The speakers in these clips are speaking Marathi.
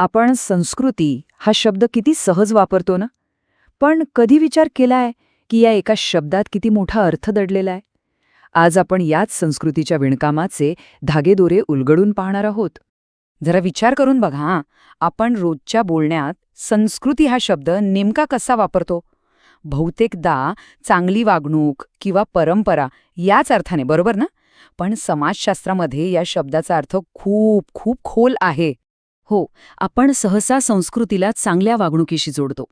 आपण संस्कृती हा शब्द किती सहज वापरतो ना? पण कधी विचार केलाय की या एका शब्दात किती मोठा अर्थ दडलेला आहे? आज आपण याच संस्कृतीच्या विणकामाचे धागेदोरे उलगडून पाहणार आहोत. जरा विचार करून बघा हां. आपण रोजच्या बोलण्यात संस्कृती हा शब्द नेमका कसा वापरतो? बहुतेकदा चांगली वागणूक किंवा परंपरा याच अर्थाने बरोबर ना? पण समाजशास्त्रामध्ये या शब्दाचा अर्थ खूप खूप खोल आहे. हो आपण सहसा संस्कृतीला चांगल्या वागणुकीशी जोडतो.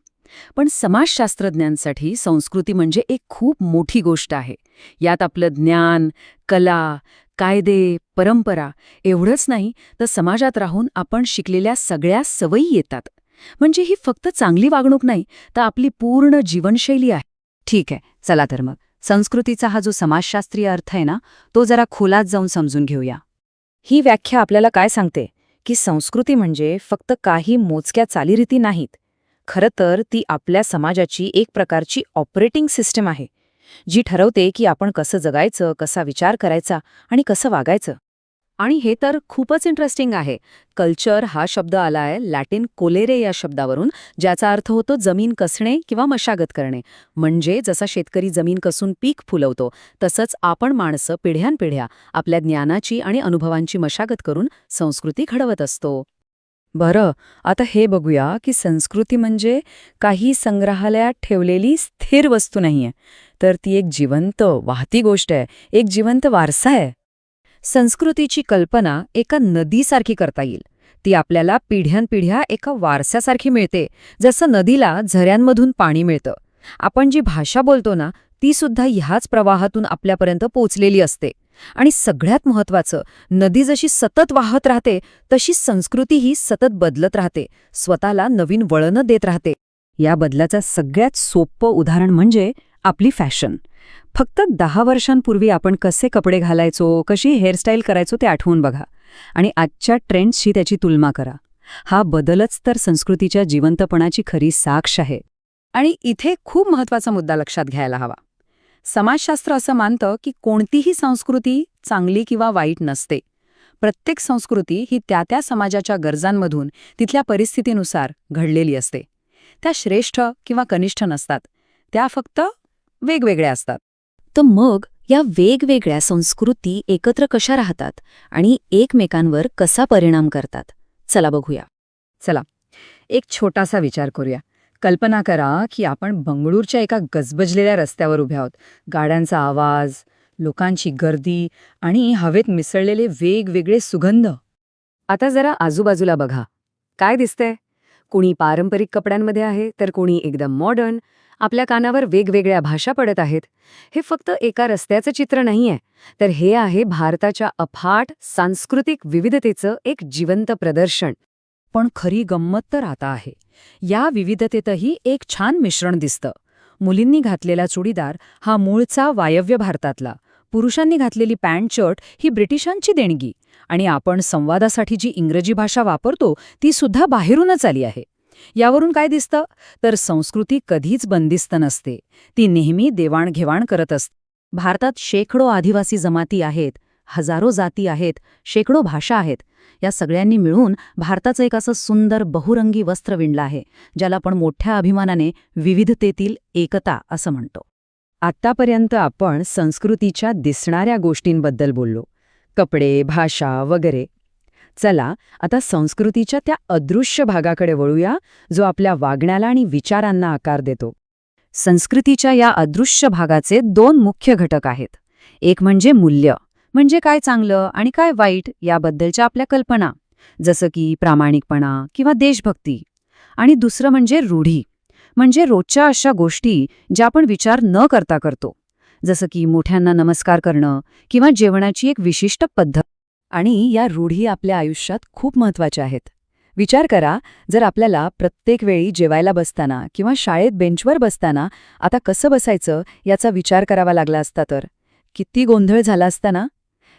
पण समाजशास्त्रज्ञांसाठी संस्कृती म्हणजे एक खूप मोठी गोष्ट आहे. यात आपलं ज्ञान कला कायदे परंपरा एवढंच नाही तर समाजात राहून आपण शिकलेल्या सगळ्या सवयी येतात. म्हणजे ही फक्त चांगली वागणूक नाही तर आपली पूर्ण जीवनशैली आहे. ठीक आहे चला तर मग. संस्कृतीचा हा जो समाजशास्त्रीय अर्थ आहे ना तो जरा खोलात जाऊन समजून घेऊया. ही व्याख्या आपल्याला काय सांगते? की संस्कृती म्हणजे फक्त काही मोजक्या चालीरीती नाहीत. खरं तर ती आपल्या समाजाची एक प्रकारची ऑपरेटिंग सिस्टम आहे जी ठरवते की आपण कसं जगायचं कसा विचार करायचा आणि कसं वागायचं. आणि हे तर खूपच इंटरेस्टिंग आहे. कल्चर हा शब्द आलाय लॅटिन कोलेरे या शब्दावरून ज्याचा अर्थ होतो जमीन कसणे किंवा मशागत करणे. म्हणजे जसा शेतकरी जमीन कसून पीक फुलवतो तसंच आपण माणसं पिढ्यानपिढ्या आपल्या ज्ञानाची आणि अनुभवांची मशागत करून संस्कृती घडवत असतो. बरं आता हे बघूया की संस्कृती म्हणजे काही संग्रहालयात ठेवलेली स्थिर वस्तू नाहीये. तर ती एक जिवंत वाहती गोष्ट आहे. एक जिवंत वारसा आहे. संस्कृतीची कल्पना एका नदीसारखी करता येईल. ती आपल्याला पिढ्यानपिढ्या एका वारसासारखी मिळते जसं नदीला झऱ्यांमधून पाणी मिळतं. आपण जी भाषा बोलतो ना ती सुद्धा ह्याच प्रवाहातून आपल्यापर्यंत पोचलेली असते. आणि सगळ्यात महत्वाचं नदी जशी सतत वाहत राहते तशी संस्कृतीही सतत बदलत राहते स्वतःला नवीन वळणं देत राहते. या बदलाचं सगळ्यात सोपं उदाहरण म्हणजे आपली फॅशन. फक्त दहा वर्षांपूर्वी आपण कसे कपडे घालायचो कशी हेअरस्टाईल करायचो ते आठवून बघा आणि आजच्या ट्रेंड्सशी त्याची तुलना करा. हा बदलच तर संस्कृतीच्या जिवंतपणाची खरी साक्ष आहे. आणि इथे खूप महत्त्वाचा मुद्दा लक्षात घ्यायला हवा. समाजशास्त्र असं मानतं की कोणतीही संस्कृती चांगली किंवा वाईट नसते. प्रत्येक संस्कृती ही त्या त्या समाजाच्या गरजांमधून तिथल्या परिस्थितीनुसार घडलेली असते. त्या श्रेष्ठ किंवा कनिष्ठ नसतात. त्या फक्त वेगवेगळ्या असतात. तर मग या वेगवेगळ्या संस्कृती एकत्र कशा राहतात आणि एकमेकांवर कसा परिणाम करतात? चला बघूया. चला एक छोटासा विचार करूया. कल्पना करा की आपण बंगळूरच्या एका गजबजलेल्या रस्त्यावर उभ्या आहोत. गाड्यांचा आवाज लोकांची गर्दी आणि हवेत मिसळलेले वेगवेगळे सुगंध. आता जरा आजूबाजूला बघा. काय दिसतंय? कुणी पारंपरिक कपड्यांमध्ये आहे तर कुणी एकदम मॉडर्न आपल्या कानावर वेगवेगळ्या भाषा पडत आहेत. हे फक्त एका रस्त्याचं चित्र नाहीये. तर हे आहे भारताच्या अफाट सांस्कृतिक विविधतेचं एक जिवंत प्रदर्शन. पण खरी गंमत तर आता आहे. या विविधतेतही एक छान मिश्रण दिसतं. मुलींनी घातलेला चुडीदार हा मूळचा वायव्य भारतातला. पुरुषांनी घातलेली पॅन्ट शर्ट ही ब्रिटिशांची देणगी आणि आपण संवादासाठी जी इंग्रजी भाषा वापरतो ती सुद्धा बाहेरूनच आली आहे. यावरून काय दिसतं? तर संस्कृती कधीच बंदिस्त नसते. ती नेहमी देवाणघेवाण करत असते. भारतात शेकडो आदिवासी जमाती आहेत हजारो जाती आहेत शेकडो भाषा आहेत. या सगळ्यांनी मिळून भारताचं एक असं सुंदर बहुरंगी वस्त्र विणलं आहे ज्याला आपण मोठ्या अभिमानाने विविधतेतील एकता असं म्हणतो. आत्तापर्यंत आपण संस्कृतीच्या दिसणाऱ्या गोष्टींबद्दल बोललो. कपडे भाषा वगैरे. चला आता संस्कृतीच्या त्या अदृश्य भागाकडे वळूया जो आपल्या वागण्याला आणि विचारांना आकार देतो. संस्कृतीच्या या अदृश्य भागाचे दोन मुख्य घटक आहेत. एक म्हणजे मूल्य म्हणजे काय चांगलं आणि काय वाईट याबद्दलच्या आपल्या कल्पना जसं की प्रामाणिकपणा किंवा देशभक्ती. आणि दुसरं म्हणजे रूढी म्हणजे रोजच्या अशा गोष्टी ज्या आपण विचार न करता करतो. जसं की मोठ्यांना नमस्कार करणं किंवा जेवणाची एक विशिष्ट पद्धत. आणि या रूढी आपल्या आयुष्यात खूप महत्त्वाच्या आहेत. विचार करा जर आपल्याला प्रत्येक वेळी जेवायला बसताना किंवा शाळेत बेंचवर बसताना आता कसं बसायचं याचा विचार करावा लागला असता तर? किती गोंधळ झाला असता ना?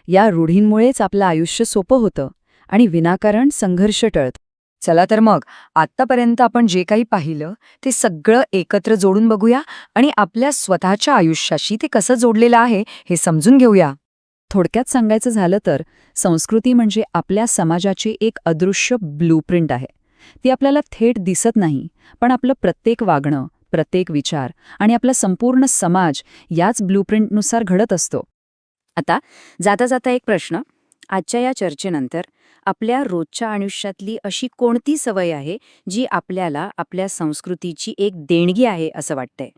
या रूढींमुळेच आपलं आयुष्य सोपं होतं आणि विनाकारण संघर्ष टळत. चला तर मग आत्तापर्यंत आपण जे काही पाहिलं ते सगळं एकत्र जोडून बघूया आणि आपल्या स्वतःच्या आयुष्याशी ते कसं जोडलेलं आहे हे समजून घेऊया. थोडक्यात सांगायचं झालं तर संस्कृती म्हणजे आपल्या समाजाची एक अदृश्य ब्लूप्रिंट आहे. ती आपल्याला थेट दिसत नाही पण आपलं प्रत्येक वागणं प्रत्येक विचार आणि आपला संपूर्ण समाज याच ब्लूप्रिंटनुसार घडत असतो. आता जाता जाता एक प्रश्न. आजच्या या चर्चेनंतर आपल्या रोजच्या आयुष्यातली अशी कोणती सवय आहे जी आपल्याला आपल्या संस्कृतीची एक देणगी आहे असं वाटतंय?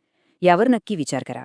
यावर नक्की विचार करा.